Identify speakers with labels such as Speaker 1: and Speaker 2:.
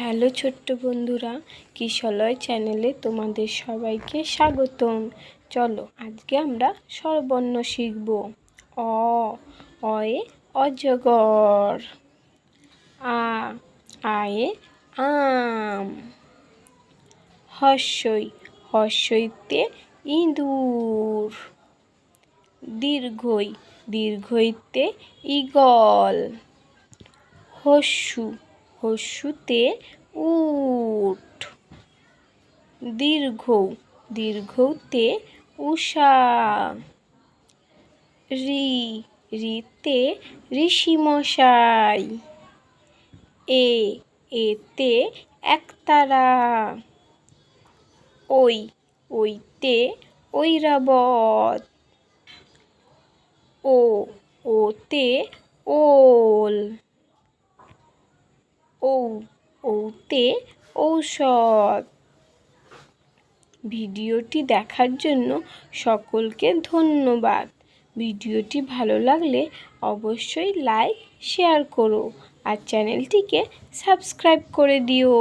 Speaker 1: Hello ছোট্ট বন্ধুরা, কিশলয় চ্যানেলে তোমাদের সবাইকে স্বাগতম। চলো, আজকে আমরা স্বরবর্ণ শিখব। অ, অয়ে অজগর। আ, আয়ে আম। হর্ষই হর্ষইতে ইঁদুর। দীর্ঘই, দীর্ঘইতে ঈগল। হস্যু হস্যুতে উট। দীর্ঘ, দীর্ঘতে উষা রি, রিতে ঋষিমশাই। এ, এতে একতারা। ওই, ওইতে ঐরাবত। ও, ওতে ওল। ঔ ঔতে ঔষধ। ভিডিওটি দেখার জন্য সকলকে ধন্যবাদ। ভিডিওটি ভালো লাগলে অবশ্যই লাইক, শেয়ার করো আর চ্যানেলটিকে সাবস্ক্রাইব করে দিও।